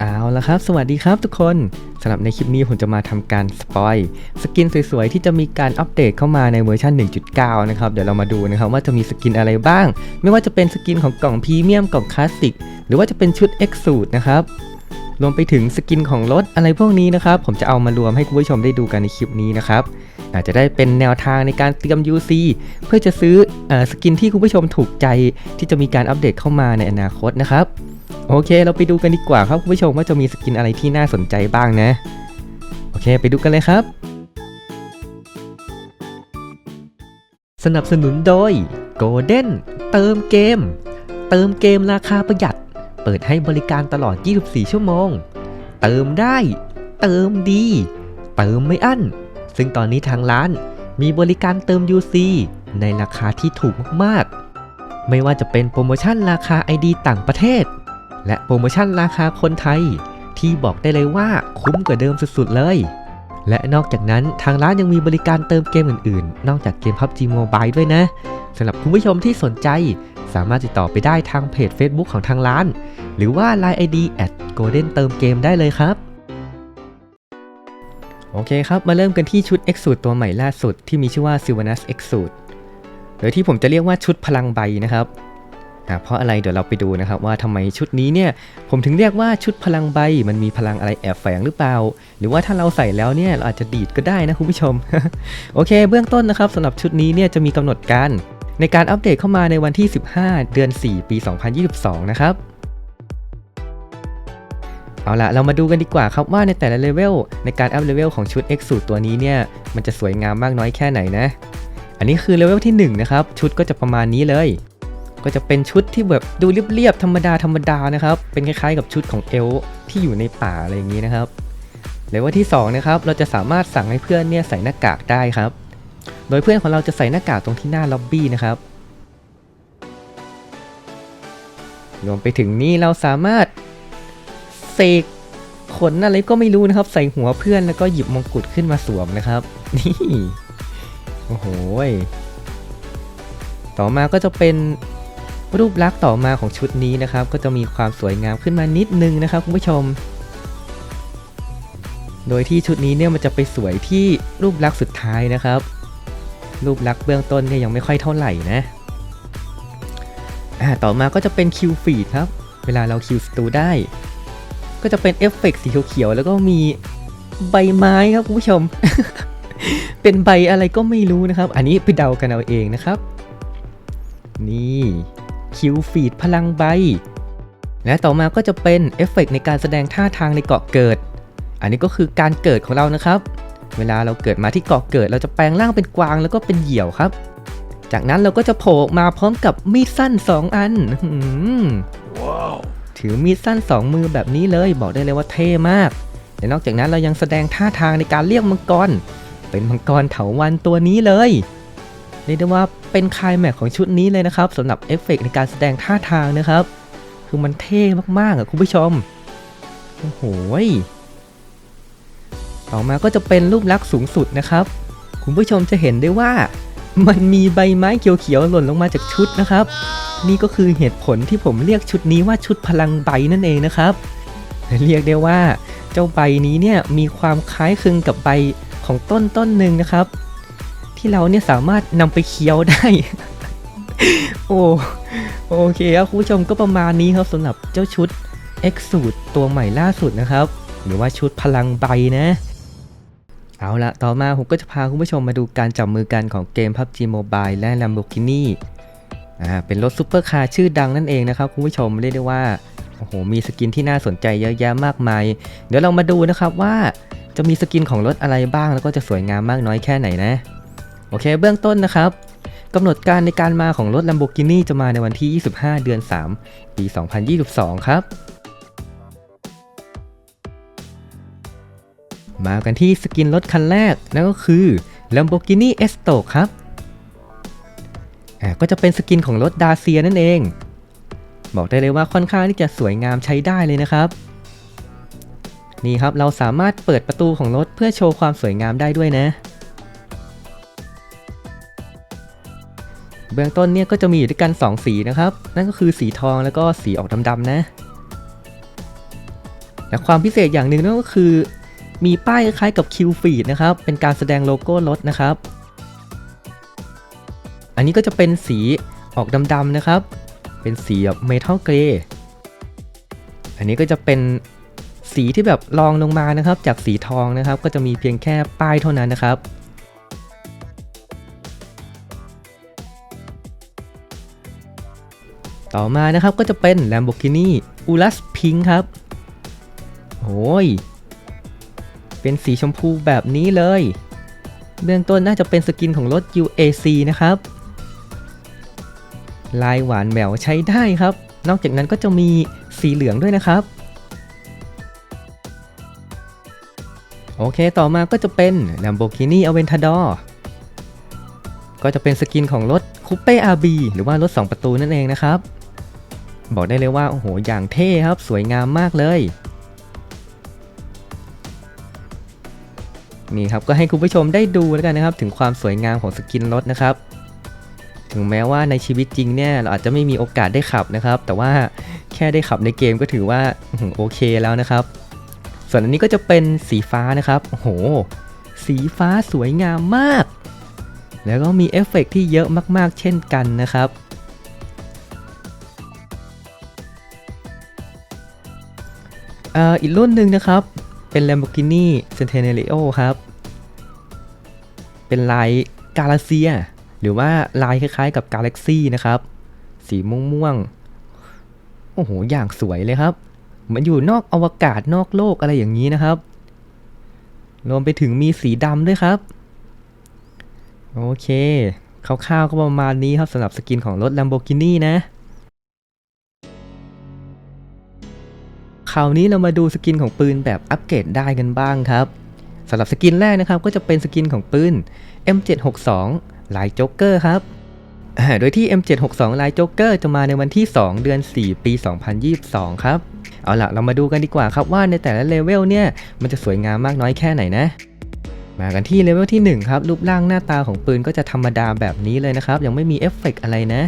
เอาละครับ สวัสดีครับทุกคนสำหรับในคลิปนี้ผมจะมาทำการสปอยสกินสวยๆ ที่จะมีการอัปเดตเข้ามาในเวอร์ชัน1.9 นะครับ เดี๋ยวเรามาดูนะครับว่าจะมีสกินอะไรบ้าง ไม่ว่าจะเป็นสกินของกล่องพรีเมียมกล่องคลาสสิกหรือว่าจะเป็นชุด X สูตรนะครับรวมไปถึงสกินของรถอะไรพวกนี้นะครับผมจะเอามารวมให้คุณผู้ชมได้ดูกันในคลิปนี้นะครับอาจจะได้เป็นแนวทางในการเตรียม UC เพื่อจะซื้อเออสกินที่คุณผู้ชมถูกใจที่จะมีการอัปเดตเข้ามาในอนาคตนะครับ โอเค เราไปดูกันดีกว่าครับคุณผู้ชมว่าจะมีสกินอะไรที่น่าสนใจบ้างนะ โอเค ไปดูกันเลยครับ สนับสนุนโดย Golden เติมเกม เติมเกมราคาประหยัด เปิดให้บริการตลอด 24 ชั่วโมง เติมได้ เติมดี เติมไม่อั้น ซึ่งตอนนี้ทางร้านมีบริการเติม UC ในราคาที่ถูกมากๆ ไม่ว่าจะเป็นโปรโมชั่นราคา ID ต่างประเทศ และโปรโมชั่นราคาคนไทย ที่บอกได้เลยว่าคุ้มกว่าเดิมสุดๆเลย และนอกจากนั้นทางร้านยังมีบริการเติมเกมอื่นๆ นอกจากเกม PUBG Mobile ด้วยนะสำหรับคุณผู้ชมที่สนใจสามารถติดต่อไปได้ทางเพจ Facebook ของทางร้าน หรือว่า Line ID at golden เติมเกมได้เลยครับโอเคครับ มาเริ่มกันที่ชุด X สูตรตัวใหม่ล่าสุดที่มีชื่อว่า Sylvanus X สูตรโดยที่ผมจะเรียกว่าชุดพลังใบนะครับ อ่าเพราะอะไรเดี๋ยวเราไปดูนะครับว่าทำไมชุดนี้เนี่ยผมถึงเรียกว่าชุดพลังใบ มันมีพลังอะไรแอบแฝงหรือเปล่า หรือว่าถ้าเราใส่แล้วเนี่ยเราอาจจะดีดก็ได้นะคุณผู้ชม โอเค เบื้องต้นนะครับสำหรับชุดนี้เนี่ยจะมีกำหนดการ ในการอัปเดตเข้ามาในวันที่ 15 เดือน 4 ปี 2022 นะครับเอาละเรามาดูกันดีกว่าครับว่าในแต่ละเลเวลในการอัพเลเวลของชุด X สูตรตัวนี้เนี่ยมันจะสวยงามมากน้อยแค่ไหนนะ อันนี้คือเลเวลที่1นะครับชุดก็จะประมาณนี้เลย ก็จะเป็นชุดที่แบบดูเรียบๆธรรมดาธรรมดานะครับ เป็นคล้ายๆกับชุดของเอลที่อยู่ในป่าอะไรอย่างนี้นะครับเลเวลที่2นะครับเราจะสามารถสั่งให้เพื่อนเนี่ยใส่หน้ากากได้ครับ โดยเพื่อนของเราจะใส่หน้ากากตรงที่หน้าล็อบบี้นะครับรวมไปถึงนี่เราสามารถเสกขนอะไรก็ไม่รู้นะครับ ใส่หัวเพื่อนแล้วก็หยิบมงกุฎขึ้นมาสวมนะครับนี่โอ้โหต่อมาก็จะเป็น รูปลักษณ์ต่อมาของชุดนี้นะครับ ก็จะมีความสวยงามขึ้นมานิดนึงนะครับคุณผู้ชม โดยที่ชุดนี้เนี่ยมันจะไปสวยที่รูปลักษณ์สุดท้ายนะครับ รูปลักษณ์เบื้องต้นเนี่ยยังไม่ค่อยเท่าไหร่นะอ่าต่อมาก็จะเป็นคิวฟีดครับ เวลาเราคิวสตูได้ ก็จะเป็นเอฟเฟกต์สีเขียวๆแล้วก็มีใบไม้ครับคุณผู้ชม เป็นใบอะไรก็ไม่รู้นะครับ อันนี้ไปเดากันเอาเองนะครับ นี่ คิวฟีดพลังใบ และต่อมาก็จะเป็นเอฟเฟกต์ในการแสดงท่าทางในเกาะเกิด อันนี้ก็คือการเกิดของเรานะครับ เวลาเราเกิดมาที่เกาะเกิด เราจะแปลงร่างเป็นกวางแล้วก็เป็นเหยี่ยวครับ จากนั้นเราก็จะโผล่ออกมาพร้อมกับมีดสั้น 2 อันหืมถือมีดสั้น 2 มือแบบนี้เลย บอกได้เลยว่าเท่มาก และนอกจากนั้นเรายังแสดงท่าทางในการเรียกมังกร เป็นมังกรเถาวันตัวนี้เลยเรียกได้ว่า เป็นคลายแม็กของชุดนี้เลยนะครับสำหรับเอฟเฟกต์ในการแสดงท่าทางนะครับ คือมันเท่มากๆอะคุณผู้ชม โอ้โหต่อมาก็จะเป็นรูปลักษณ์สูงสุดนะครับ คุณผู้ชมจะเห็นได้ว่า มันมีใบไม้เขียวๆหล่นลงมาจากชุดนะครับ นี่ก็คือเหตุผลที่ผมเรียกชุดนี้ว่าชุดพลังใบนั่นเองนะครับ เรียกได้ว่า เจ้าใบนี้เนี่ยมีความคล้ายคลึงกับใบของต้นต้นหนึ่งนะครับ ที่เราเนี่ยสามารถนำไปเคี้ยวได้ โอ้โอเคครับคุณผู้ชมก็ประมาณนี้ครับสำหรับเจ้าชุด X สูตรตัวใหม่ล่าสุดนะครับ หรือว่าชุดพลังใบนะ เอาละต่อมาผมก็จะพาคุณผู้ชมมาดูการจับมือกันของเกม PUBG Mobile และ Lamborghini อ่าเป็นรถซุปเปอร์คาร์ชื่อดังนั่นเองนะครับคุณผู้ชมเรียกได้ว่าโอ้โหมีสกินที่น่าสนใจเยอะแยะมากมาย เดี๋ยวเรามาดูนะครับว่าจะมีสกินของรถอะไรบ้างแล้วก็จะสวยงามมากน้อยแค่ไหนนะ โอเค เบื้องต้นนะครับกำหนดการในการมาของรถ Lamborghini จะมาในวันที่ 25 เดือน 3 ปี 2022 ครับ มากันที่สกินรถคันแรก นั่นก็คือ Lamborghini Esto ครับก็จะเป็นสกินของรถดาเซียนั่นเอง บอกได้เลยว่าค่อนข้างที่จะสวยงามใช้ได้เลยนะครับ นี่ครับเราสามารถเปิดประตูของรถเพื่อโชว์ความสวยงามได้ด้วยนะ เบื้องต้นเนี่ยก็จะมีอยู่ด้วยกัน 2 สีนะครับ นั่นก็คือสีทองแล้วก็สีออกดำๆนะ และความพิเศษอย่างหนึ่งนั่นก็คือ มีป้ายคล้ายกับคิวฟีดนะครับ เป็นการแสดงโลโก้รถนะครับ อันนี้ก็จะเป็นสีออกดำๆนะครับ เป็นสีแบบเมทัลเกรย์ อันนี้ก็จะเป็นสีที่แบบรองลงมานะครับ จากสีทองนะครับ ก็จะมีเพียงแค่ป้ายเท่านั้นนะครับ ต่อมานะครับก็จะเป็น Lamborghini Urus Pink ครับโอ้ย เป็นสีชมพูแบบนี้เลย เบื้องต้นน่าจะเป็นสกินของรถ UAC นะครับ ลายหวานแหววใช้ได้ครับ นอกจากนั้นก็จะมีสีเหลืองด้วยนะครับ โอเคต่อมาก็จะเป็น Lamborghini Aventador ก็จะเป็นสกินของรถ Coupe RB หรือว่ารถ 2 ประตูนั่นเองนะครับ บอกได้เลยว่าโอ้โหอย่างเท่ครับสวยงามมากเลยนี่ครับก็ให้คุณผู้ชมได้ดูแล้วกันนะครับ ถึงความสวยงามของสกินรถนะครับ ถึงแม้ว่าในชีวิตจริงเนี่ยเราอาจจะไม่มีโอกาสได้ขับนะครับ แต่ว่าแค่ได้ขับในเกมก็ถือว่าโอเคแล้วนะครับ ส่วนอันนี้ก็จะเป็นสีฟ้านะครับโอ้โห สีฟ้าสวยงามมาก แล้วก็มีเอฟเฟกต์ที่เยอะมากๆ เช่นกันนะครับ อ่ออีกรุ่นหนึ่งนะครับ เป็น Lamborghini Centenario ครับ เป็นลายกาลาเซีย หรือว่าลายคล้ายๆกับ Galaxy นะครับ สีม่วงๆ โอ้โห อย่างสวยเลยครับเหมือนอยู่นอกอวกาศนอกโลกอะไรอย่างนี้นะครับ รวมไปถึงมีสีดำด้วยครับ โอเคคร่าวๆก็ประมาณนี้ครับสำหรับสกินของรถ Lamborghini นะ ราวนี้เรามาดูสกินของปืนแบบอัปเกรดได้กันบ้างครับสำหรับสกินแรกนะครับก็จะเป็นสกินของปืน M762 ลายโจ๊กเกอร์ครับโดยที่ M762 ลายโจ๊กเกอร์จะมาในวันที่ 2 เดือน 4 ปี 2022 ครับ เอาล่ะ เรามาดูกันดีกว่าครับว่าในแต่ละเลเวลเนี่ย มันจะสวยงามมากน้อยแค่ไหนนะ มากันที่เลเวลที่ 1 ครับ รูปร่างหน้าตาของปืนก็จะธรรมดาแบบนี้เลยนะครับ ยังไม่มีเอฟเฟกต์อะไรนะ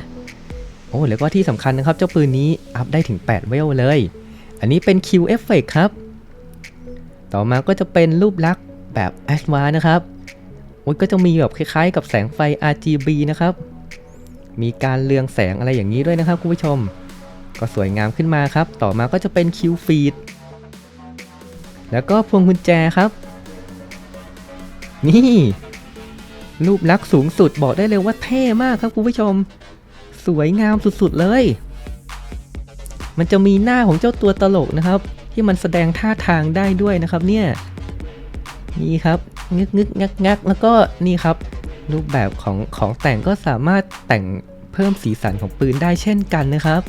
โอ้แล้วก็ที่สำคัญนะครับ เจ้าปืนนี้อัพได้ถึง 8 เวลเลย อันนี้เป็น Q Effect ครับ ต่อมาก็จะเป็นรูปลักษณ์แบบ a d v a n c e นะครับโอ้ยก็จะมีแบบคล้ายๆ กับแสงไฟ RGB นะครับ มีการเรืองแสงอะไรอย่างนี้ด้วยนะครับคุณผู้ชม ก็สวยงามขึ้นมาครับ ต่อมาก็จะเป็น Q Feed แล้วก็พวงกุญแจครับ นี่ รูปลักษณ์สูงสุดบอกได้เลยว่าเท่มากครับคุณผู้ชม สวยงามสุดๆเลย มันจะมีหน้าของเจ้าตัวตลกนะครับ ที่มันแสดงท่าทางได้ด้วยนะครับเนี่ยนี่ครับงึกงึกงักงักแล้วก็นี่ครับ รูปแบบของของแต่งก็สามารถแต่งเพิ่มสีสันของปืนได้เช่นกันนะครับ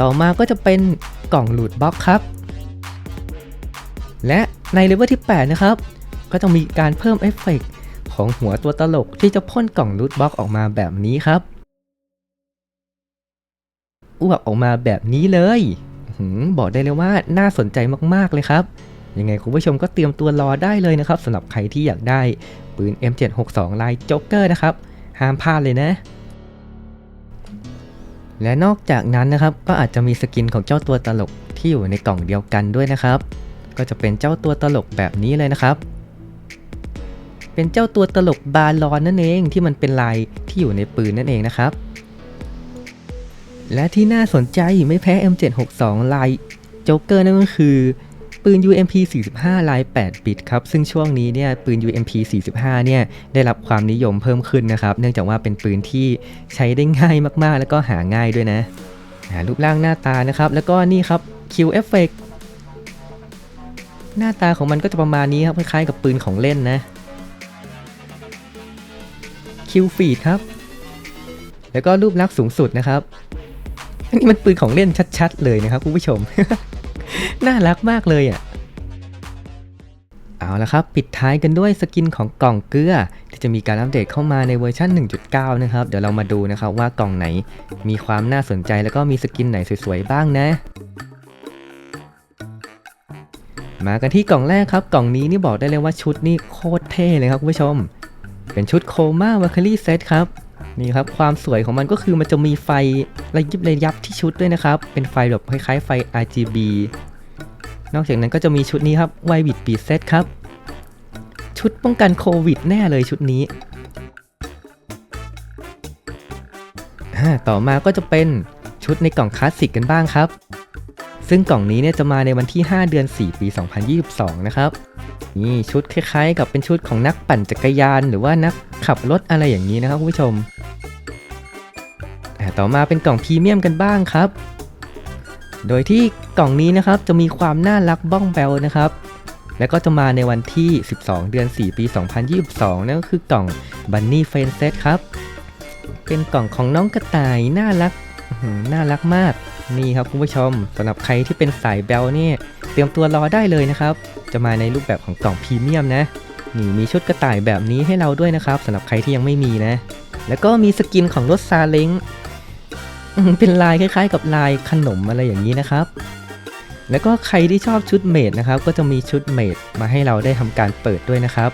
ต่อมาก็จะเป็นกล่องหลุดบล็อกครับ และในเลเวลที่ 8 นะครับ ก็จะมีการเพิ่มเอฟเฟกต์ของหัวตัวตลกที่จะพ่นกล่องลูดบล็อกออกมาแบบนี้ครับ อวกออกมาแบบนี้เลยบอกได้เลยว่าน่าสนใจมากๆเลยครับยังไงคุณผู้ชมก็เตรียมตัวรอได้เลยนะครับสำหรับใครที่อยากได้ปืน M762 ลายโจ๊กเกอร์นะครับห้ามพลาดเลยนะ และนอกจากนั้นนะครับก็อาจจะมีสกินของเจ้าตัวตลกที่อยู่ในกล่องเดียวกันด้วยนะครับ ก็จะเป็นเจ้าตัวตลกแบบนี้เลยนะครับ เป็นเจ้าตัวตลกบาลอนนั่นเองที่มันเป็นลายที่อยู่ในปืนนั่นเองนะครับ และที่น่าสนใจไม่แพ้ M762 ลายโจ๊กเกอร์นั่นก็คือปืน UMP 45 ลาย 8 บิตครับ ซึ่งช่วงนี้เนี่ยปืน UMP 45 เนี่ยได้รับความนิยมเพิ่มขึ้นนะครับ เนื่องจากว่าเป็นปืนที่ใช้ได้ง่ายมากๆ แล้วก็หาง่ายด้วยนะ รูปร่างหน้าตานะครับ แล้วก็นี่ครับ Q Effect หน้าตาของมันก็จะประมาณนี้ครับ คล้ายๆกับปืนของเล่นนะ Q Feed ครับ แล้วก็รูปลักษณ์สูงสุดนะครับ อันนี้มันปืนของเล่นชัดๆ เลยนะครับคุณผู้ชม น่ารักมากเลยอะ เอาละครับปิดท้ายกันด้วยสกินของกล่องเกลือ ที่จะมีการอัปเดตเข้ามาในเวอร์ชัน1.9 นะครับ เดี๋ยวเรามาดูนะครับว่ากล่องไหนมีความน่าสนใจแล้วก็มีสกินไหนสวยๆ บ้างนะมากันที่กล่องแรกครับ กล่องนี้นี่บอกได้เลยว่าชุดนี่โคตรเท่เลยครับคุณผู้ชม เป็นชุดโคม่าวาคารี่เซตครับ นี่ครับความสวยของมันก็คือมันจะมีไฟระยิบระยับที่ชุดด้วยนะครับ เป็นไฟแบบคล้ายๆไฟ RGB นอกจากนั้นก็จะมีชุดนี้ครับไวบิดปีเซตครับ ชุดป้องกันโควิดแน่เลยชุดนี้ ต่อมาก็จะเป็นชุดในกล่องคลาสสิกกันบ้างครับ ซึ่งกล่องนี้เนี่ยจะมาในวันที่ 5 เดือน 4 ปี 2022 นะครับ นี่ชุดคล้ายๆ กับเป็นชุดของนักปั่นจักรยาน หรือว่านักขับรถอะไรอย่างนี้นะครับคุณผู้ชม ต่อมาเป็นกล่องพรีเมียมกันบ้างครับ โดยที่กล่องนี้นะครับจะมีความน่ารักบ้องแบวนะครับ แล้วก็จะมาในวันที่ 12 เดือน 4 ปี 2022 นั่นก็คือกล่อง Bunny f r i e n d Set ครับ เป็นกล่องของน้องกระต่ายน่ารักน่ารักมาก นี่ครับคุณผู้ชมสำหรับใครที่เป็นสายแบลนี่เตรียมตัวรอได้เลยนะครับ จะมาในรูปแบบของกล่องพรีเมียมนะนี่มีชุดกระต่ายแบบนี้ให้เราด้วยนะครับสำหรับใครที่ยังไม่มีนะ แล้วก็มีสกินของรถซาเล้งเป็นลายคล้ายๆ กับลายขนมอะไรอย่างนี้นะครับ แล้วก็ใครที่ชอบชุดเมดนะครับ ก็จะมีชุดเมดมาให้เราได้ทำการเปิดด้วยนะครับ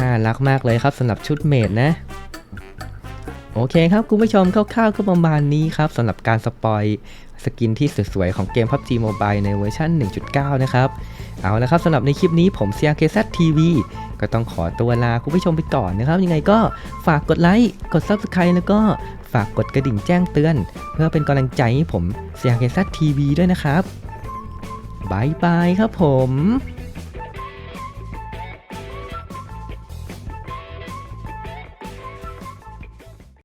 น่ารักมากเลยครับสำหรับชุดเมดนะ โอเคครับคุณผู้ชมคร่าวๆก็ประมาณนี้ครับสำหรับการสปอยสกินที่สวยๆของเกม PUBG Mobile ในเวอร์ชัน1.9 นะครับ เอาละครับสำหรับในคลิปนี้ผม CRKZ TV ก็ต้องขอตัวลาคุณผู้ชมไปก่อนนะครับ ยังไงก็ฝากกดไลค์ กด Subscribe แล้วก็ฝากกดกระดิ่งแจ้งเตือน เพื่อเป็นกำลังใจให้ผม CRKZ TV ด้วยนะครับบายบายครับผม